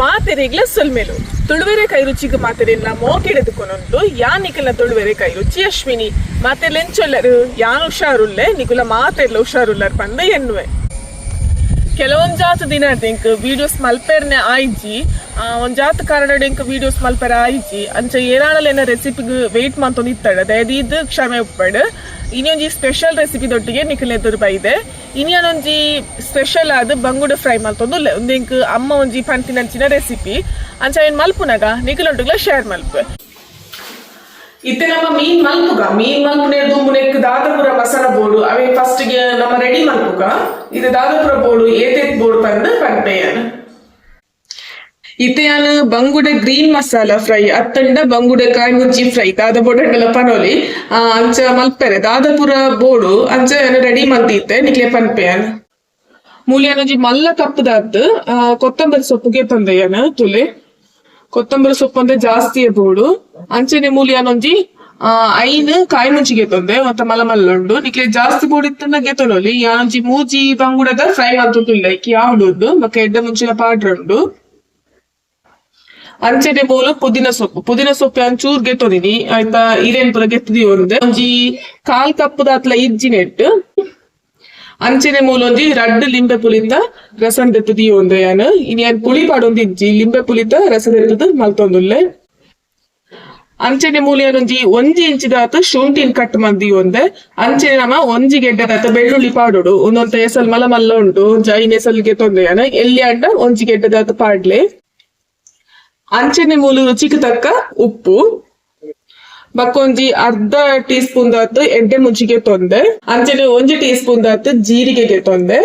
ಮಾತೆರೆಗ್ಲ ಸೊಲ್ಮೆಲು. ತುಳುವೆರೆ ಕೈ ರುಚಿಗೆ ಮಾತೆರೆಲ್ಲ ಯಾ ನಿಕಲ ತುಳುವೆರೆ ಕೈ ರುಚಿ ಅಶ್ವಿನಿ. ಮಾತೆ ಲೆಂಚೊಲ್ಲರು ಯಾನ್ ಹುಷಾರುಲ್ಲೆ ನಿಕುಲ ಮಾತೆರ್ಲ ಹುಷಾರುಲ್ಲರ್ ಪಂದ ಎನ್ನುವೆ. ಕೆಲವೊಂದು ಜಾತ ದಿನ ಡೆಂಕ್ ವಿಡಿಯೋಸ್ ಮಲ್ಪೆರ್ನೆ ಆಯ್ಜಿ. ಒಂದ್ ಜಾತ ಕಾರಣ ಎಂಕ್ ವಿಡಿಯೋಸ್ ಮಲ್ಪೆರ ಆಯ್ಜಿ. ಅಂಚ ಏನಾಳಲೇನ ರೆಸಿಪಿಗೆ ವೇಟ್ ಮಂತೊಂದು ಇತ್ತಡ ಅದಾയത് ಇದು ಕ್ಷಮೆ ಉಪ್ಪಡು ಇನ್ನೊಂಜಿ ಸ್ಪೆಷಲ್ ರೆಸಿಪಿ ದೊಟ್ಟಿಗೆ ನಿಖಲ್ ಎದುರು ಬೈದೆ ಇನ್ನೊಂಜಿ ಸ್ಪೆಷಲ್ ಆದ ಬಂಗುಡ ಫ್ರೈ ಮಲ್ತೊಂದು ಒಂದಿಂಕ್ ಅಮ್ಮ ಒಂಜಿ ಪಂತಿನಂಚಿನ ರೆಸಿಪಿ ಅಂಚ ಏನ್ ಮಲ್ಪುನಗ? ನಿಖಲೊಟ್ಟಿಗೆ ಶೇರ್ ಮಲ್ಪು. ಇತ್ತೆ ನಮ್ಮ ಮೀನ್ ಮಲ್ಪುಗ. ಮೀನ್ ಮಲ್ಪುನೆ ದುಂಬುನೆಕ್ ದಾದಪುರ ಮಸಾಲ ಬೋರ್ಡು. ಅವೇ ಫಸ್ಟ್ಗೆ ನಮ್ಮ ರೆಡಿ ಮಲ್ಪುಗ. ಇದು ದಾದಪುರ ಬೋರ್ಡು, ಏತೇತ್ ಬೋರ್ಡ್ ಪಂದ್ ಪನ್ಪೆಯನ್. ಇತೆಯಾನ ಬಂಗುಡೆ ಗ್ರೀನ್ ಮಸಾಲ ಫ್ರೈ, ಅತ್ತಂಡ ಬಂಗುಡೆ ಕಾಯಿ ಮುಜ್ಜಿ ಫ್ರೈ, ದಾದ ಬೋರ್ಡೆಲ್ಲ ಪನೋಲಿ. ಅಂಚ ಮಲ್ಪೆರೆ. ದಾದಪುರ ಬೋರ್ಡು, ಅಂಚ ರೆಡಿ ಮಲ್ತಿತ್ತೆ ನಿಕ್ಲೆ ಪನ್ಪೆಯನ್. ಮೂಲಿಯನಜಿ ಮಲ್ಲ ಕಪ್ಪದಾತ್ ಕೊತ್ತಂಬರಿ ಸೊಪ್ಪುಗೆ ತಂದೆಯನ, ತುಲೆ. ಕೊತ್ತಂಬರಿ ಸೊಪ್ಪು ಅಂದ್ರೆ ಜಾಸ್ತಿ ಬೋಡು ಅಂಚನೆ ಮೂಲಿಯನೊಂಜಿ ಆ ಐನ್ ಕಾಯಿ ಮುಂಚಿಗೆ ತೊಂದೆ ಮತ್ತೆ ಮಲ ಮಲ್ಲುಂಡು ನಿಕ್ಲೆ ಜಾಸ್ತಿ ಬೋಡು ಇತ್ತನ್ನ ಗೆತೊನೊಲಿ ಯಾನೊಂಜಿ ಮೂಜಿ ಬಂಗುಡದ ಫ್ರೈ ಅಂತುಲ್ಲ ಇಕ್ಕಿ ಯಾವ್ದು ಮಕ್ಕ ಎಡ್ಡ ಮುಂಚಿನ ಪಾಡ್ರ ಉಂಡು ಅಂಚನೆ ಬೋಲು ಪುದೀನ ಸೊಪ್ಪು ಪುದೀನ ಸೊಪ್ಪು ಅಂಚೂರ್ ಗೆತ್ತೊದಿನಿ ಆಯ್ತಾ ಇರೇನ್ ಪುರ ಗೆತ್ತದಿ ಒಂದೆ ಒಂಜಿ ಕಾಲ್ ಕಪ್ಪದ ಅತ್ಲ ಇಜ್ಜಿ ನೆಟ್ಟು ಅಂಚನೆ ಮೂಲೊಂಜಿ ರಡ್ಡ್ ಲಿಂಬೆ ಪುಲಿಂದ ರಸಂ ದೆತ್ತದಿ ಒಂದೆ ಯಾನ್ ಇನಿ ಯಾನ್ ಲಿಂಬೆ ಪುಲಿತ ರಸ ದೆತ್ತದ ಮಲ್ತೊಂದುಲ್ಲೆ. ಅಂಚೆನೆ ಮೂಲಿಯನೊಂಜಿ ಒಂಜಿ ಇಂಚಿದಾತ ಶುಂಠಿನ್ ಕಟ್ ಮಂದಿ ಒಂದೆ. ಅಂಚನೆ ನಮ ಒಂಜಿ ಗೆಡ್ಡದಾತ ಬೆಳ್ಳುಳ್ಳಿ ಪಾಡೋಡು. ಒಂದೊಂದ ಎಸಲ್ ಮಲ ಮಲ್ಲ ಉಂಡು ಜೈನ್ ಎಸಲ್ಗೆ ತೊಂದೆಯನ ಎಲ್ಲಿ ಅಂಡ ಒಂಜಿ ಗೆಡ್ಡದಾತ ಪಾಡ್ಲೆ. ಅಂಚನೆ ಮೂಲು ರುಚಿಗೆ ತಕ್ಕ ಉಪ್ಪು. ಬಕ್ಕೊಂಜಿ ಅರ್ಧ ಟೀ ಸ್ಪೂನ್ ದಾತು ಎಡ್ಡೆ ಮುಂಚಿಗೆ ತೊಂದೆ ಅಂಚನೆ ಒಂಜಿ ಟೀ ಸ್ಪೂನ್ ದಾತು ಜೀರಿಗೆಗೆ ತೊಂದೆ.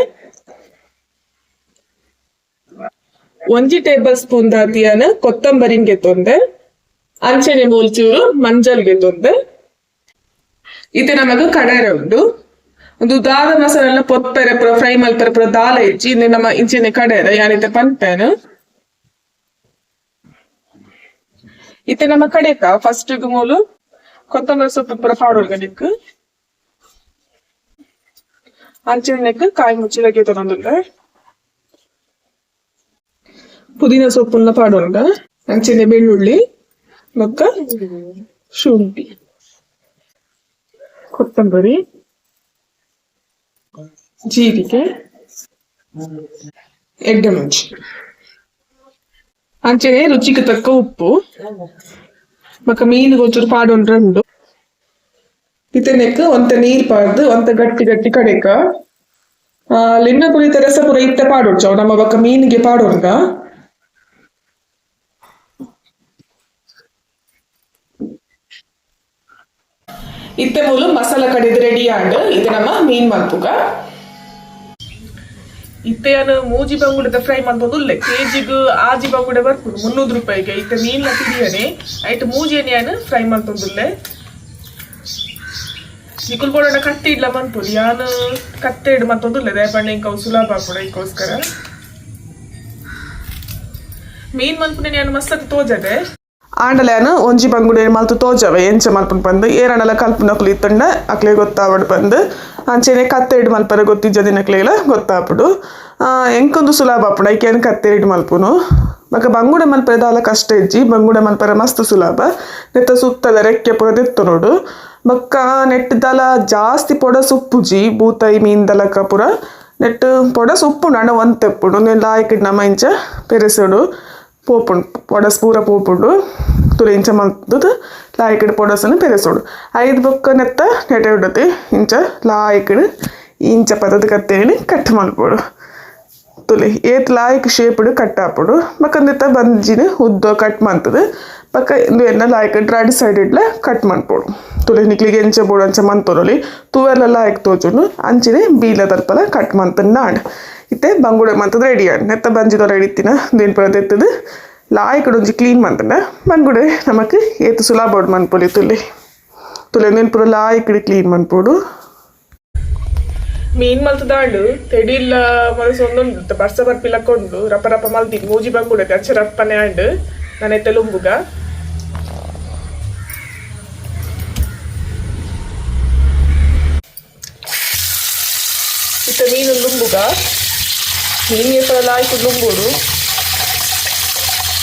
ಒಂಜಿ ಟೇಬಲ್ ಸ್ಪೂನ್ ದಾತಿಯನ ಕೊತ್ತಂಬರಿಂಗೆ ತೊಂದೆ ಅಂಚನೆ ಮೂಲ್ಚೂರು ಮಂಜಲ್ಗೆ ತೊಂದೆ. ಇದು ನಮಗ ಕಡರೆ ಉಂಡು. ಒಂದು ದಾದ ಮಸಾಲ ಪೊತ್ತರೆ ಪುರ, ಫ್ರೈ ಮಲ್ಪೆರೆ ಪುರ ದಾಲ ಹೆಚ್ಚಿ ನಮ್ಮ ಇಂಚಿನ ಕಡೆರ ಯಾನಿತ ಪನ್ಪೇನು. ಇತ್ತೆ ನಮ್ಮ ಕಡೆಕ ಫಸ್ಟ್ ಮೂಲು. ಕೊತ್ತಂಬರಿ ಸೊಪ್ಪು ಪುರ ಪಾಡೋಲ್ಗ ನಿಕ್ ಅಂಚೆಣ್ಣೆಕ್ ಕಾಯಿ ಮುಚ್ಚಿಲಕ್ಕೆ ತೊಗೊಂಡುಲ್ಲ ಪುದೀನ ಸೊಪ್ಪುನ್ನ ಪಾಡೋಲ್ಗ ಅಂಚೆನೆ ಬೆಳ್ಳುಳ್ಳಿ ಮಕ್ಕ ಶುಂಠಿ ಕೊತ್ತಂಬರಿ ಜೀರಿಗೆ ಎಡ್ಡೆ ಮುಂಚಿ ಅಂಚನೆ ರುಚಿಗೆ ತಕ್ಕ ಉಪ್ಪು ಮಕ್ಕ ಮೀನು ಒಂಚೂರು ಪಾಡೊಂದು రెండు ಇತನೆಕ್ ಒಂತ ನೀರ್ ಪಾಡ್ದು, ಒಂತ ಗಟ್ಟಿ ಗಟ್ಟಿ ಕಡೆಕ, ಆ, ಲಿಂಬೆ ಪುರಿ ತೆರಸ ಪುರ ಇತ್ತ ಪಾಡೊಡ್ಚವ್ ನಮ್ಮ ಬಕ್ಕ ಮೀನಿಗೆ ಪಾಡೊಂಗ. ಇತ್ತೆ ಮೂಲು ಮಸಾಲ ಕಡಿದು ರೆಡಿ ಆಂಡ್, ಇದು ನಮ್ಮ ಮೀನ್ ಮಲ್ಪುಗ ಇತ್ತೆಯನು ಮೂಜಿ ಬಂಗುಡದ ಫ್ರೈ ಮಂತೊಂದುಲ್ಲೆ ಕೆಜಿಗ್ ಆಜಿ ಬಂಗುಡ ಬರ್ಪುಡು ಮುನ್ನೂರು ರೂಪಾಯಿಗೆ. ಇತ್ತೆ ಮೀನ್ಲ ತಿರಿಯನೆ ಐಟ್ ಯಾನು ಫ್ರೈ ಮಂತೊಂದುಲ್ಲೆ ನಿಕುಲ್ ಬೋಡನ ಕತ್ತೆ ಇಡ್ಲ ಮನ್ಪುಡು ಯಾನು ಕತ್ತೆ ಇಡ್ ಮತ್ತೊಂದುಲ್ಲೆ ದಯಪಣ್ಣ ಇಂಕ ಸುಲಭ ಕೂಡ ಇಕ್ಕೋಸ್ಕರ ಮೀನ್ ಮನ್ಪುನೆ ನಾನು ಮಸ್ತ್ ತೋಜದೆ. ಆಂಡಲೆನು ಒಂಜಿ ಬಂಗುಡೆ ಮಲ್ತು ತೋಜವೆ, ಎಂಚ ಮಲ್ಪನ್ ಪಂದು ಏರಣಲ ಕಲ್ಪನಕ್ಲು ಇತ್ತಂಡ ಅಕ್ಲೆ ಗೊತ್ತಾವಡ್ ಪಂದು. ಅಂಚೆನೆ ಕತ್ತೆಡ್ ಮಲ್ಪರ ಗೊತ್ತಿಜ್ಜ ದಿನಕ್ಲೆಲ ಗೊತ್ತಾಪುಡು. ಎಂಕೊಂದು ಸುಲಭ ಆಪುಂಡು ಐಕೇನು ಕತ್ತೆಡ್ ಮಲ್ಪುನು. ಮಕ್ಕ ಬಂಗುಡೆ ಮಲ್ಪರೆ ದಾಲ ಕಷ್ಟ ಇಜ್ಜಿ, ಬಂಗುಡೆ ಮಲ್ಪರೆ ಮಸ್ತ್ ಸುಲಭ. ನೆತ್ತ ಸುತ್ತದ ರೆಕ್ಕೆ ಪುರ ದೆತ್ತು ನೋಡು. ಬಕ್ಕ ನೆಟ್ ಜಾಸ್ತಿ ಪೊಡ ಸುಪ್ಪುಜಿ ಬೂತಾಯಿ ಮೀನ್ ದಲಕ ಪುರ. ನೆಟ್ ಪೊಡ ಸುಪ್ಪುಂಡು ಅಂಡ ಒಂದು ತೆಪ್ಪುಡು ನೆಲ್ಲ ಆಯ್ಕಿಡ್ ನಮ್ಮ ಇಂಚ ಪೆರೆಸೋಡು. పోపుండు పొడస్ పూర పోపుండు తులించ మల్తుదు లాయకుడు పొడసను పెరసోడు ఐదు బొక్క నెత్త నెట ఉడతి ఇంచ లాయకుడు ఇంచ పద్ధతి కత్తేని కట్ట మల్పోడు ತುಲಿ ಏತ್ ಲಾಯಕ್ ಶೇಪ್ಡ್ ಕಟ್ಟಾಪುಡು ಮಕ್ಕಂದಿತ್ತ ಬಂಜಿನ ಉದ್ದ ಕಟ್ ಮಂತದ ಪಕ್ಕ ಇಂದು ಎನ್ನ ಲಾಯಕ್ ಡ್ರಾಡಿ ಸೈಡ್ ಇಡ್ಲ ಕಟ್ ಮನ್ಪೋಡು ತುಲಿ ನಿಕ್ಲಿಗೆ ಎಂಚ ಬೋಡು ಅಂಚ ಮಂತೊರಲಿ ತೂವೆಲ್ಲ ಲಾಯಕ್ ತೋಜುನು ಅಂಚಿನೆ ಬೀಲ ದರ್ಪಲ ಕಟ್ ಮಂತನ್ ನಾಡ್ ಇತ್ತೆ, ಬಂಗುಡೆ ಮಂತದ ರೆಡಿ ಆಡ್ ನೆತ್ತ ಬಂಜಿದ ರೆಡಿ ಇತ್ತಿನ ದೇನ್ ಪರ ತೆತ್ತದು ಲಾಯಕಡ್ ಒಂಜಿ ಕ್ಲೀನ್ ಮಂತನ ಬಂಗುಡೆ ನಮಕ್ ಏತ್ ಸುಲಾಬೋಡ್ ಮನ್ಪೊಲಿ ತುಲಿ. ತುಲೆ ದೇನ್ ಪುರ ಲಾಯಕಡ್ ಕ್ಲೀನ್ ಮನ್ಪೋಡು. ಮೀನ್ ಮಲ್ತದಾಂಡು ತೆಡಿಲ್ಲ ಮನಸ್ಸು ಒಂದೊಂದು ಬರ್ಸ ಬರ್ಪಿಲಕ್ಕೊಂಡು ರಪ್ಪ ರಪ್ಪ ಮಲ್ತಿ ಮೂಜಿ ಬಂಗುಡೆ ಅಚ್ಚ ರಪ್ಪನೆ ಆಂಡ್. ನನ್ನ ತೆಲುಂಬುಗ ಇತ್ತ ಮೀನು ಲುಂಬುಗ. ಮೀನು ಎಪ್ಪಲ ಲಾಯ್ಕು ಲುಂಬುಡು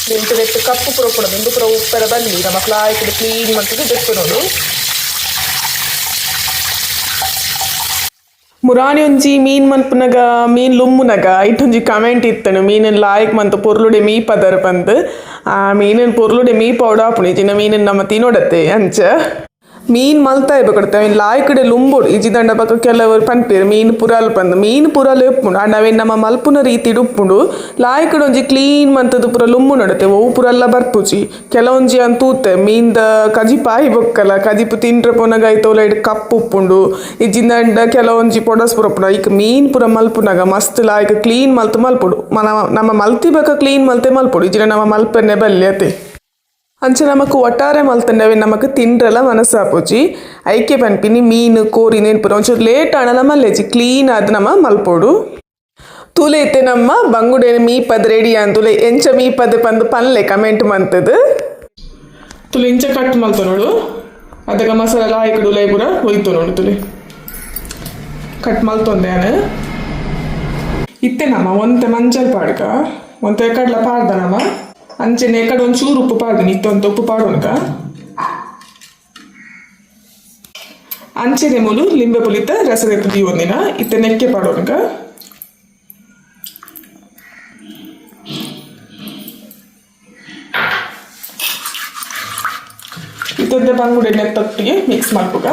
ನಿಂತು ಬೆಟ್ಟು ಕಪ್ಪು ಪುರ ಪುರ ಬಿಂದು ಪುರ ಉಪ್ಪರ ಬಲ್ಲಿ ನಮ್ಮ ಫ್ಲಾಯ್ಕ್ ಕ್ಲೀನ್ ಮಾಡ್ತದೆ ನೋಡು. ಮುರಾಣಿ ಒಂಜಿ ಮೀನ್ ಮನ್ಪುನಗ ಮೀನ್ ಲುಮ್ಮುನಗ ಇಟ್ಟೊಂಜಿ ಕಮೆಂಟ್ ಇತ್ತನು. ಮೀನನ್ ಲಾಯಕ್ ಮಂತು, ಪೊರ್ಲುಡೆ ಮೀ ಪದರ್ ಪಂದ್ ಆ ಮೀನನ್ ಪೊರ್ಲುಡೆ ಮೀ ಪೌಡಾಪುಣಿ ಜಿನ ಮೀನನ್ ನಮ್ಮ ತಿನ್ನೋಡತ್ತೆ ಅಂಚ. ಮೀನ್ ಮಲ್ತಾ ಇರ್ಬೇಕು ಲಾಯ್ ಕಡೆ ಲುಂಬುಡು ಇಜಿ ದಂಡ ಪಕ್ಕ ಕೆಲವರು ಪನ್ಪೇರು, ಮೀನ್ ಪುರಾಲ್ ಪಂದ್, ಮೀನ್ ಪುರಾಲ್ ಎಪ್ಪುಂಡು ಅವೇನ್ ನಮ್ಮ ಮಲ್ಪುನ ರೀತಿ ಉಪ್ಪುಂಡು ಲಾಯ್ಕಡೆ ಒಂಜಿ ಕ್ಲೀನ್ ಮಂತದ ಪುರ ಲುಂಬು ನಡತೆ. ಅವು ಪುರಲ್ಲ ಬರ್ಪುಜಿ. ಕೆಲವೊಂಜಿ ಅಂತೂತೆ ಮೀನ್ದ ಕಜಿಪಾಯಿ ಬೊಕ್ಕಲ್ಲ ಕಜಿಪು ತಿಂಡ್ರೆ ಪೊನಗ ತೋಲ ಇಡ್ ಕಪ್ಪು ಉಪ್ಪುಂಡು ಇಜ್ಜಿಂದ ಕೆಲವೊಂಜಿ ಪೊಡಸ್ ಪುರ ಪುರ ಈಗ ಮೀನ್ ಪುರ ಮಲ್ಪುನಗ ಮಸ್ತ್ ಲಾಯ್ಕ ಕ್ಲೀನ್ ಮಲ್ತು ಮಲ್ಪುಡು. ನಮ್ಮ ಮಲ್ತಿ ಬಕ ಕ್ಲೀನ್ ಮಲ್ತೆ ಮಲ್ಪುಡು. ಇಜಿನ ನಮ್ಮ ಮಲ್ಪನ್ನೇ ಬಲ್ಯತೆ ಅಂಚೆ ನಮಕ್ ಒಟ್ಟಾರೆ ಮಲ್ತಂಡವೆ, ನಮಕ್ ತಿಂಡ್ರಲ ಮನಸ್ಸಾಪುಜಿ. ಐಕೆ ಪನ್ಪಿನಿ, ಮೀನು, ಕೋರಿ, ನೆನ್ಪುರ, ಒಂಚೂರು ಲೇಟ್ ಆಣಲ ಮಲ್ಲೆಜಿ ಕ್ಲೀನ್ ಆದ್ ನಮ್ಮ ಮಲ್ಪೋಡು. ತೂಲೆ ಇತ್ತೆ ನಮ್ಮ ಬಂಗುಡೆ ಮೀಪದ್ ರೆಡಿ ಅಂತುಲೆ ಎಂಚ ಮೀಪದ್ ಪಂದ್ ಪನ್ಲೆ ಕಮೆಂಟ್ ಮಂತದು. ತುಲೆ ಇಂಚ ಕಟ್ ಮಲ್ತ ನೋಡು ಅದಕ್ಕೆ ಮಸಾಲ ಲಾಯ್ಕಡು ಲೈಪುರ ಹೋಯ್ತು ನೋಡು ತುಲೆ. ಕಟ್ ಮಲ್ತೊಂದೆ ನಾನು ಇತ್ತೆ ನಮ್ಮ, ಒಂತೆ ಮಂಚಲ್ ಪಾಡ್ಕ. ಒಂತೆ ಕಡ್ಲ ಪಾಡ್ದ ನಮ್ಮ. ಅಂಚೆನೆ ಕಡೆ ಒಂಚೂರು ಉಪ್ಪು ಪಾಡ್ದು ನಿತ್ತೊಂದು ಉಪ್ಪು ಪಾಡೋನ್ಕ ಅಂಚೆನೆ ಮೂಲು, ಲಿಂಬೆ ಪುಲಿತ ರಸದ ಕುದಿ ಒಂದಿನ, ಇತ್ತೆ ನೆಕ್ಕೆ ಪಾಡೋನ್ಕ ಇತ್ತೊಂದೆ ಬಂಗುಡೆ ನೆತ್ತೊಟ್ಟಿಗೆ ಮಿಕ್ಸ್ ಮಾಡ್ಬೇಕ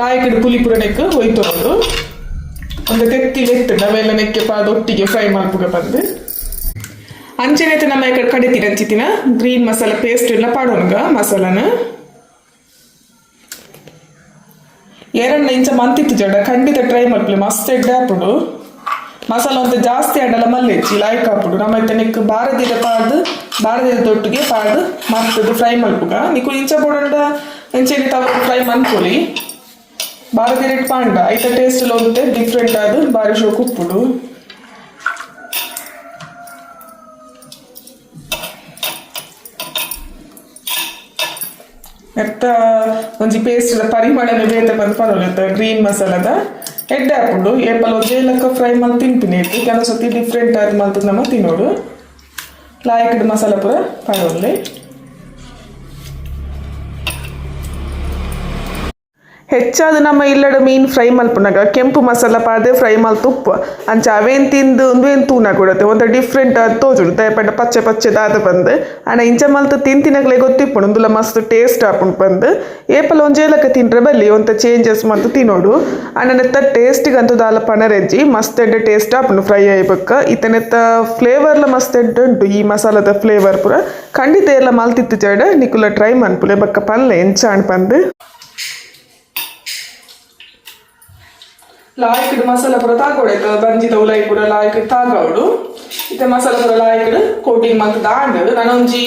ಲಾಯಕಡೆ ಪುಲಿ ಪುರ ನೆಕ್ ಹೋಯ್ತು ಅವರು. ಒಂದು ತೆತ್ತಿ ಇತ್ತು ನಾವೆಲ್ಲ ಪಾದ ಒಟ್ಟಿಗೆ ಫ್ರೈ ಮಾಡ್ಬೋಕ ಬಂದು ಅಂಚೆನೈತೆ ನಮ್ಮ ಈ ಕಡೆ ಕಡಿತೀರ ಅಂಚಿತಿನ ಗ್ರೀನ್ ಮಸಾಲ ಪೇಸ್ಟ್ ಎಲ್ಲ ಪಾಡೋನ್ಗ ಮಸಾಲನ. ಎರಡನ್ನ ಇಂಚ ಮಂತಿತ್ತು ಜಡ, ಖಂಡಿತ ಟ್ರೈ ಮಾಡ್ಲಿ ಮಸ್ತ್ ಎಡ್ಡೆ ಹಾಪುಡು ಮಸಾಲ ಒಂದು ಜಾಸ್ತಿ ಆಡಲ್ಲ ಮಲ್ಲೆಚ್ಚಿ ಲಾಯ್ಕ್ ಹಾಪುಡು ನಮ್ಮ ನಿಕ್ ಬಾರದಿರ ಪಾಡ್ದು ಬಾರದಿರ ತೊಟ್ಟಿಗೆ ಪಾಡ್ದು ಮತ್ತದು ಫ್ರೈ ಮಲ್ಪುಗ ನಿಕ್ಕು ಇಂಚ ಪೊಡಂಡ ಇಂಚೆನೆ ತವ ಫ್ರೈ ಮನ್ಕೊಲಿ ಬಾರದಿರ ತಿರಿಟ್ ಪಾಂಡ, ಐತ ಟೇಸ್ಟ್ ಹೋಗುತ್ತೆ ಡಿಫ್ರೆಂಟ್ ಆದ ಬಾರಿ ಶೋ ಉಪ್ಪುಡು ಎತ್ತ ಒಂಜಿ ಪೇಸ್ಟ್ ಪರಿಮಳನೆ ಬೇತೆ ಬಂದು ಪರವಲ್ಲ ಗ್ರೀನ್ ಮಸಾಲದ. ಎಡ್ಡೆ ಹಾಕೊಂಡು ಏಪಲ್ ಒಂದೇ ಲಕ್ಕ ಫ್ರೈ ಮಾಡಿ ತಿಂತೀನಿ ಇತ್ತು ಕೆಲವು ಸತಿ ಡಿಫ್ರೆಂಟ್ ಆದ ಮಲ್ತದ ನಮ್ಮ ತಿನ್ನೋಡು ಲಾಯಕಡ್ ಮಸಾಲ ಪೂರ ಪರವಲ್ಲೆ ಹೆಚ್ಚಾದ ನಮ್ಮ ಇಲ್ಲಡ ಮೀನ್ ಫ್ರೈ ಮಲ್ಪುನಾಗ ಕೆಂಪು ಮಸಾಲ ಪಾಡ್ದೆ ಫ್ರೈ ಮಲ್ ತುಪ್ಪ ಅಂಚ ಅವೇನ್ ತಿಂದು ಒಂದೇನು ತೂನ ಕೊಡುತ್ತೆ. ಒಂದು ಡಿಫ್ರೆಂಟ್ ತೋಜುಡು ದಯಪಂಡ ಪಚ್ಚೆ ಪಚ್ಚೆ ದಾದ ಬಂದು ಅಣ್ಣ ಇಂಚ ಮಲ್ತು ತಿಂತಿನಗ್ಲೆ ಗೊತ್ತಿಪ್ಪುಡು. ಒಂದುಲ ಮಸ್ತ್ ಟೇಸ್ಟ್ ಹಾಕೊಂಡು ಬಂದು ಏಪಲ್ ಒಂಜೇಲಕ ತಿಂಡ್ರೆ ಬಲ್ಲಿ ಒಂತ ಚೇಂಜಸ್ ಮತ್ತು ತಿನ್ನೋಡು. ಅಣ್ಣನೆತ್ತ ಟೇಸ್ಟಿಗಂತೂ ದಾಲ ಪಣರೆಜ್ಜಿ ಮಸ್ತ್ ಎಡ್ಡೆ ಟೇಸ್ಟ್ ಆಪುಂಡು ಫ್ರೈ ಆಯ್ಬೇಕ ಇತನೆತ್ತ ಫ್ಲೇವರ್ಲ ಮಸ್ತ್ ಎಡ್ಡೆ ಉಂಟು. ಈ ಮಸಾಲದ ಫ್ಲೇವರ್ ಪೂರ. ಖಂಡಿತ ಎಲ್ಲ ಮಲ್ತಿತ್ತು ಜಡ. ನಿಕುಲ ಟ್ರೈ ಮನ್ಪುಲೆ. ಬಕ್ಕ ಪಲ್ಲೆ ಎಂಚಾಣ್ ಪಂದು. ಲಾಯ್ಕಡ್ ಮಸಾಲ ಪೂರ ತಾಗೋಡೈತ ಬಂಜಿದ ಉಲಾಯಿ ಪೂರ ಲಾಯ್ಕಡ್ ತಾಗೌಡು. ಇತ್ತೆ ಮಸಾಲ ಪೂರ ಲಾಯ್ಕಡ್ ಕೋಟಿಂಗ್ ಮಂತ್ ದಾಂಡ್ ನಾನೊಂಜಿ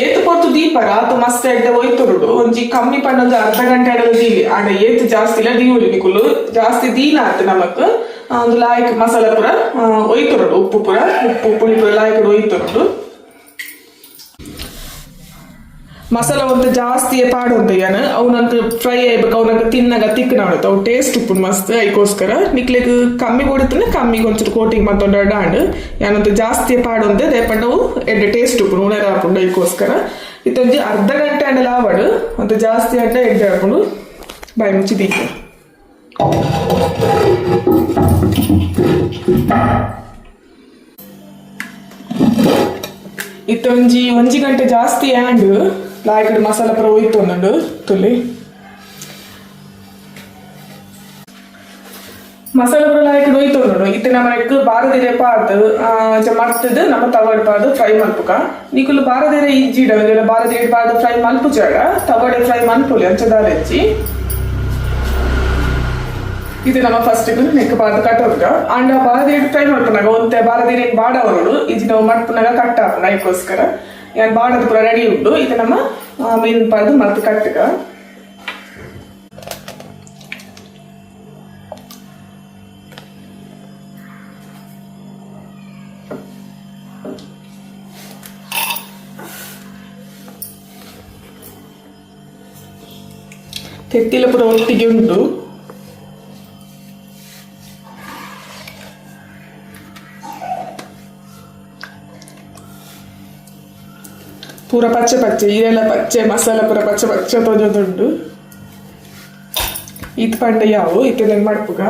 ಏತ್ ಪೊತ್ತು ದೀಪರ ಆತು ಮಸ್ತ್ ಎಡ್ಡೆ ಒಯ್ತುರುಡು. ಒಂಜಿ ಕಮ್ಮಿ ಪಂಡ ಅರ್ಧ ಗಂಟೆ ಎಡಲ ದೀಲಿ. ಆಂಡ ಏತ್ ಜಾಸ್ತಿ ಇಲ್ಲ, ದೀವುಲಿ ನಿಕುಲು. ಜಾಸ್ತಿ ದೀನ ಆತ್ ನಮಕ್. ಒಂದು ಲಾಯ್ಕ್ ಮಸಾಲ ಪೂರ ಒಯ್ತುರುಡು. ಉಪ್ಪು ಪೂರ, ಉಪ್ಪು, ಪುಳಿ ಪೂರ ಲಾಯ್ಕಡ್ ಒಯ್ತುರುಡು. ಮಸಾಲ ಒಂದು ಜಾಸ್ತಿ ಪಾಡೊಂದು ಏನ? ಅವನಂತ ಫ್ರೈ ಆಯ್ಬೇಕು ಅವನಂತ ತಿನ್ನಾಗ ತಿಕ್ ನಾಡುತ್ತೆ ಅವು ಟೇಸ್ಟ್ ಉಪ್ಪು ಮಸ್ತ್ ಐಕೋಸ್ಕರ ನಿಕ್ಲಿಗ್ ಕಮ್ಮಿ ಕೊಡುತ್ತೆ ಕಮ್ಮಿ ಒಂಚೂರು ಕೋಟಿಂಗ್ ಮತ್ತೊಂದು ಡಾಂಡ್ ಏನಂತ ಜಾಸ್ತಿ ಪಾಡೊಂದು ದೇಪಂಡವು ಎಡ್ಡೆ ಟೇಸ್ಟ್ ಉಪ್ಪು ಉಣರ ಹಾಕೊಂಡು ಅದಕ್ಕೋಸ್ಕರ ಇತ್ತೊಂದು ಅರ್ಧ ಗಂಟೆ ಅಂಡಲ ಆವಡು. ಅಂತ ಜಾಸ್ತಿ ಅಡ್ಡ ಎಡ್ಡೆ ಹಾಕೊಂಡು ಬಾಯ್ ಮುಚ್ಚಿ ದೀಪ ಇತ್ತೊಂಜಿ ಒಂಜಿ ಗಂಟೆ ಜಾಸ್ತಿ ಆ್ಯಂಡ್ ಲಾಯ್ಕಡ್ ಮಸಾಲ ಪುರ ಹೋಯ್ತು ಒಂದುಂಡು ತುಲಿ. ಮಸಾಲ ಪುರ ಲಾಯ್ಕಡ್ ಹೋಯ್ತು ಒಂದುಂಡು ಇತ್ತೆ ನಮ್ಮನೆಗ್ ಬಾರದಿರೆ ಪಾರ್ದು ಮರ್ತದ ನಮ್ಮ ತವಡ್ ಪಾರ್ದು ಫ್ರೈ ಮಲ್ಪುಕ. ನಿಕುಲು ಬಾರದಿರೆ ಇಜ್ಜಿಡ ಬಾರದಿರೆ ಪಾರ್ದು ಫ್ರೈ ಮಲ್ಪು ಜಾಗ. ತವಡೆ ಫ್ರೈ ಮಲ್ಪುಲಿ ಅಂಚದಾಲ ಹೆಚ್ಚಿ. ಇದು ನಮ್ಮ ಫಸ್ಟ್ ನೆಕ್ ಬಾರ್ದು ಕಟ್ಟೋರ್ಗ ಅಂಡ ಬಾರದಿಟ್ಟು ಫ್ರೈ ಮಾಡ್ಪುನಾಗ ಒಂತೆ ಬಾರದಿನ ಬಾಡ ಅವರೋಡು. ಇದು ನಾವು ಮಾಡ್ಪುನಾಗ ಕಟ್ಟ ಅದಕ್ಕೋಸ್ಕರ ಬಾಣದ ಪುರಡಿ ಉಂಟು ಇದು ನಮ್ಮ ಮೀನು ಪಡೆದು ಮರೆತು ಕಟ್ಟುಗ తెట్టిల పుర ఒట్టిగి ఉండు ಪೂರ ಪಚ್ಚೆ ಪಚ್ಚೆ ಈರೆಲ್ಲ ಪಚ್ಚೆ ಮಸಾಲ ಪೂರ ಪಚ್ಚೆ ಪಚ್ಚೆ ತೊಜೋದುಂಡು ಇದು ಪಂಡ ಯಾವು ಇತ್ತೆ ಮಾಡ್ಪುಗ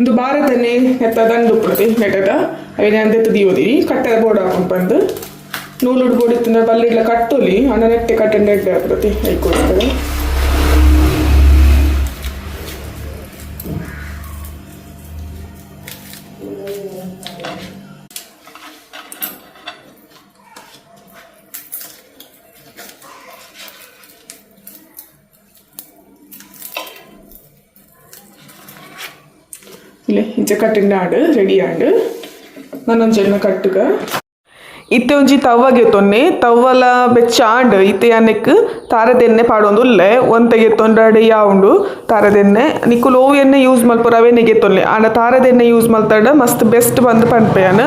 ಒಂದು ಭಾರತನೇ ಎತ್ತ ದಂಡು ಉಪ್ಪುಳತಿ ನೆಟದ ಅವೇನೆ ಅಂದೆತ್ತು ದೀವದಿರಿ ಕಟ್ಟೆದ ಬೋರ್ಡ್ ಹಾಕೊಂಡು ಬಂದು ನೂಲು ಬೋರ್ಡ್ ಇತ್ತಿನ ಬಲ್ಲಿಡ್ಲ ಕಟ್ಟುಲಿ ಅಣ್ಣ ನೆಟ್ಟೆ ಕಟ್ಟೆ ನೆಡ್ಡೆ ಆಗ್ತತಿ ಐಕೋಸ್ಕರ ಇಲ್ಲೇ ಇಂಚೆ ಕಟ್ಟಿನ ಆಡು ರೆಡಿ ಆಂಡು ನನ್ನೊಂಜೆನ್ನ ಕಟ್ಟುಗ. ಇತ್ತೆ ಒಂಜಿ ತೊನ್ನೆ ತವ್ವಲ ಬೆಚ್ಚಾಂಡ್ ಇತ್ತೆ ಅನ್ನೆಕ್ ತಾರದೆನ್ನೆ ಪಾಡೊಂದು ಉಲ್ಲೆ. ಒಂತೆಗೆ ತೊಂಡಾಡೆ ಯಾವುಂಡು ತಾರದೆನ್ನೆ ನಿಕ್ಕು ಲೋವು ಎಣ್ಣೆ ಯೂಸ್ ಮಲ್ಪುರ ಅವೆನೆಗೆ ತೊನ್ನೆ ಆಂಡ ತಾರದೆನ್ನೆ ಯೂಸ್ ಮಲ್ತಾಡ ಮಸ್ತ್ ಬೆಸ್ಟ್ ಬಂದು ಪನ್ಪೆಯನ್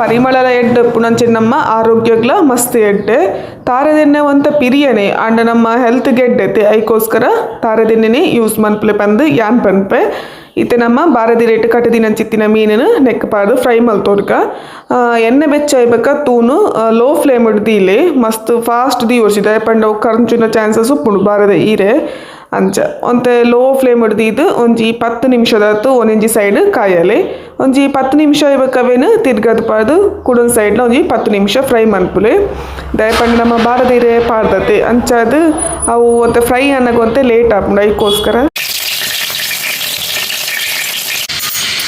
ಪರಿಮಳಲ ಎಡ್ಡೆ ಪುಣಂಚೆ ನಮ್ಮ ಆರೋಗ್ಯಗ್ಲ ಮಸ್ತ್ ಎಡ್ಡೆ. ತಾರದೆನ್ನೆ ಒಂತ ಪಿರಿಯನೆ. ಆಂಡ ನಮ್ಮ ಹೆಲ್ತ್ ಗೆಡ್ಡೆತೆ ಐಕೋಸ್ಕರ ತಾರದೆನ್ನೆನೆ ಯೂಸ್ ಮಲ್ಪಲೆ ಪಂದ್ ಯಾನ್ ಪನ್ಪೆ. ಇತ್ತೆ ನಮ್ಮ ಬಾರದಿ ರೇಟ್ ಕಟ್ಟಿದಿನ ಚಿತ್ತಿನ ಮೀನನ್ನು ನೆಕ್ ಪಾಡು ಫ್ರೈ ಮಲ್ತೋರ್ಕ ಎಣ್ಣೆ ಬೆಚ್ಚ ಆಯ್ಬೇಕ, ತೂನು ಲೋ ಫ್ಲೇಮ್ ಹಿಡ್ದಿಲೆ ಮಸ್ತ್ ಫಾಸ್ಟ್ ದಿ ಒರ್ಸಿದ. ಪಂಡ ಕರ್ಂಚಿನ ಚಾನ್ಸಸ್ ಉಪ್ಪುಂಡು ಬಾರದ ಈರೆ ಅಂಚ, ಒಂತೆ ಲೋ ಫ್ಲೇಮ್ ಹಿಡ್ದಿದ್ದು ಒಂಜಿ ಪತ್ತು ನಿಮಿಷದತ್ತು ಒಂದೊಂಜಿ ಸೈಡ್ ಕಾಯಲೆ. ಒಂಜಿ ಪತ್ತು ನಿಮಿಷ ಆಯ್ಬೇಕವೇನು, ತಿರ್ಗದ ಪಾಡು ಕುಡೊಂದು ಸೈಡ್ನ ಒಂಜಿ ಪತ್ತು ನಿಮಿಷ ಫ್ರೈ ಮನ್ಪುಲೆ ದಯಪಂಡು ನಮ್ಮ ಬಾರದಿರೆ ಪಾಡ್ದತೆ. ಅಂಚಾದ್ ಅವು ಒಂತೆ ಫ್ರೈ ಅನ್ನಗೊಂತೆ ಲೇಟ್ ಆಪುಂಡು ಐಕೋಸ್ಕರ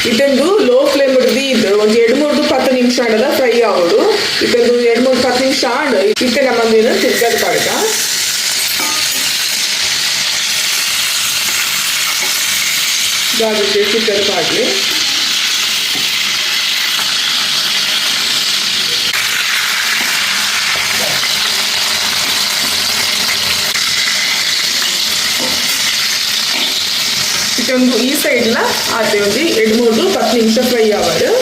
ಇದೊಂದು ಲೋ ಫ್ಲೇಮ್ ಹಿಡ್ದು ಇದು ಒಂದು ಎರಡು ಮೂರು ಪತ್ತು ನಿಮಿಷ ಆಡಲ್ಲ ಫ್ರೈ ಆಗೋದು. ಇದೊಂದು ಎರಡು ಮೂರು ಪತ್ತು ನಿಮಿಷ ಆಡ. ಇತ್ತೆ ನಮ್ಮ ಮೀನು ತಿರ್ಗದ ಪಾಡ್ಕ ಜಾಗ್ರತೆ ತಿರ್ಗದ ಪಾಡ್ಲಿ ಇದೊಂದು ಈ ಸೈಡ್ಲ ಆತೆ ಒಂದು ಎರಡು ಮೂರು ಪತ್ತು ನಿಮಿಷ ಫ್ರೈ ಆವರು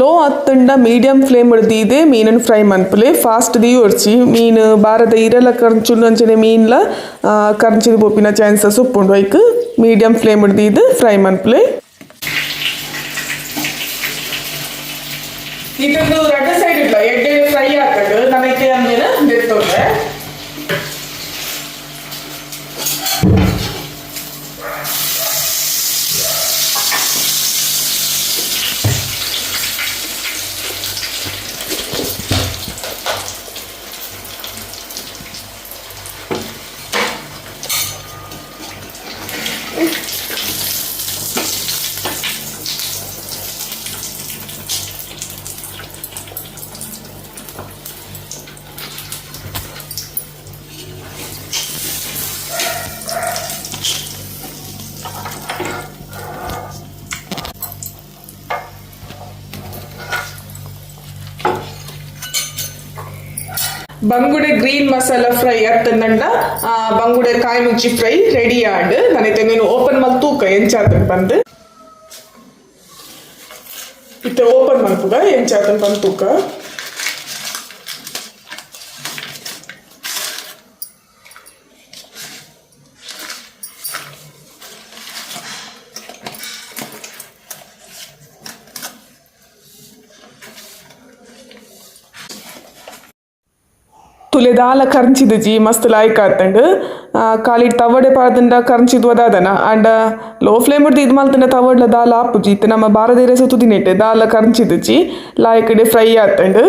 ಲೋ ಹತ್ತಂಡ ಮೀಡಿಯಂ ಫ್ಲೇಮ್ ಹಿಡ್ದಿದೆ ಮೀನನ್ನು ಫ್ರೈ ಮನ್ಪುಲೆ. ಫಾಸ್ಟ್ ದಿ ಒಡ್ಚಿ ಮೀನು ಬಾರದ ಇರೆಲ್ಲ ಕರ್ಚುಂಡು ಅಂಚನೆ ಮೀನ್ಲ ಕರ್ಚಿದ ಪೋಪಿನ ಚಾನ್ಸಸ್ ಉಪ್ಪುಂಡು ಐಕ್ ಮೀಡಿಯಂ ಫ್ಲೇಮ್ ಹಿಡ್ದಿದ್ದು ಫ್ರೈ ಮನ್ಪುಲೆ. ಇದೊಂದು ರೆಡ್ ಸೈಡ್ ಇಲ್ಲ ಎಡ್ಡೆ ಫ್ರೈ ಹಾಕಡು ನನಗೆ ಅಂದೇನ ಬೆತ್ತೋದೆ ಬಂಗುಡೆ ಗ್ರೀನ್ ಮಸಾಲಾ ಫ್ರೈ ಅತ್ತಂದಂಡ ಬಂಗುಡೆ ಕಾಯಿ ಮುಚ್ಚಿ ಫ್ರೈ ರೆಡಿ ಆಡ್. ನನಗೆ ನೀನು ಓಪನ್ ಮಲ್ ತೂಕ ಎಂಚಾತನ್ ಬಂದು? ಇತ್ತೆ ಓಪನ್ ಮಲ್ಪುಗ ಎಂಚಾತನ್ ಬಂದು ತೂಕ? ತುಲೆ ದಾಲ ಕರ್ಂಚಿದ ಜಿ ಮಸ್ತ್ ಲಾಯ್ಕ್ ಆತಂಡ್ ಖಾಲಿ ತವಡೆ ಪಾಡ್ದಂಡ ಕರ್ಂಚಿದ್ ಒದಾದನ ಅಂಡ ಲೋ ಫ್ಲೇಮ್ ಹಿಡ್ದು ಇದು ಮಲ್ತನ ತವಡ್ಲ ದಾಲ ಆಪುಜಿ ಇತ್ತೆ ನಮ್ಮ ಬಾರದೇರೆ ಸುತ್ತುದಿನೆಟ್ಟೆ ದಾಲ ಕರ್ಂಚಿದ ಜಿ ಲಾಯ್ಕಡೆ ಫ್ರೈ ಆತಂಡ್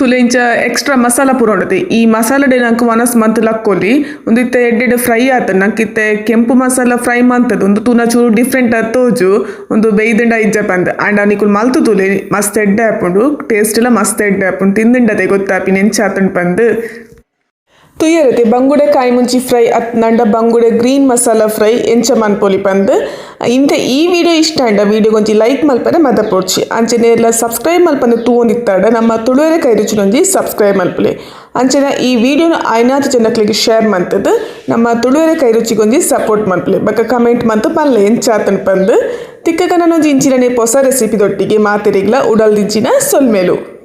ತುಲೆ ಇಂಚ ಎಕ್ಸ್ಟ್ರಾ ಮಸಾಲ ಪೂರ ಉಂಡತೆ ಈ ಮಸಾಲಡೆ ನಂಗೆ ಮನಸ್ ಮಂತ್ ಲಕ್ಕೊಲಿ ಒಂದು ಇತ್ತೆ ಎಡ್ಡೆಡ್ ಫ್ರೈ ಆತ ನಂಗೆ ಇತ್ತೆ ಕೆಂಪು ಮಸಾಲ ಫ್ರೈ ಮಂತದ, ಒಂದು ತೂನ ಚೂರು ಡಿಫ್ರೆಂಟ್ ತೋಜು, ಒಂದು ಬೇಯ್ದಂಡ ಇಜ್ಜ ಪಂದ್ ಆಂಡ ನಿಕುಲ್ ಮಲ್ತು ತುಲೆ, ಮಸ್ತ್ ಎಡ್ಡೆ ಹಾಪುಂಡು ಟೇಸ್ಟ್ ಎಲ್ಲ ಮಸ್ತ್ ಎಡ್ಡೆ ಹಾಪುಂಡು ತಿಂದಿಂಡದೆ ಗೊತ್ತಾಪಿ ನೆಂಚ ಆತಂಡ್ ಬಂದು ತುಯ್ಯರತೆ ಬಂಗುಡೆ ಮುಂಚಿ ಫ್ರೈ, ಅತ್ ನಂಡ ಬಂಗುಡೆ ಗ್ರೀನ್ ಮಸಾಲ ಫ್ರೈ ಎಂಚ ಮನ್ಪೊಲಿ ಪಂದ್. ಇಂಥ ಈ ವಿಡಿಯೋ ಇಷ್ಟ ಅಂಡ ವಿಡಿಯೋ ಗೊಂಚಿ ಲೈಕ್ ಮಲ್ಪನೆ ಮದ ಪೋಡ್ಚಿ. ಅಂಚನೆ ಎಲ್ಲ ಸಬ್ಸ್ಕ್ರೈಬ್ ಮಲ್ಪನೆ ತೂವೊಂದಿತ್ತಾಡ ನಮ್ಮ ತುಳುವೆರೆ ಕೈ ರುಚಿನೊಂಜಿ ಸಬ್ಸ್ಕ್ರೈಬ್ ಮಲ್ಪಲಿ. ಅಂಚನ ಈ ವಿಡಿಯೋನ ಐನಾತ್ ಜನಕ್ಲಿಗೆ ಶೇರ್ ಮಂತದ್ದು ನಮ್ಮ ತುಳುವೆರೆ ಕೈ ರುಚಿಗೊಂಜಿ ಸಪೋರ್ಟ್ ಮಲ್ಪಲಿ. ಬಕ್ಕ ಕಮೆಂಟ್ ಮಂತು ಪಲ್ಲೆ ಎಂಚಾತನ್ ಪಂದ್. ತಿಕ್ಕಗನೊಂಜಿ ಇಂಚಿನನೆ ಪೊಸ ರೆಸಿಪಿ ದೊಟ್ಟಿಗೆ ಮಾತೆರಿಗ್ಲ ಉಡಲ್ದಿಂಚಿನ ಸೊಲ್ಮೇಲು.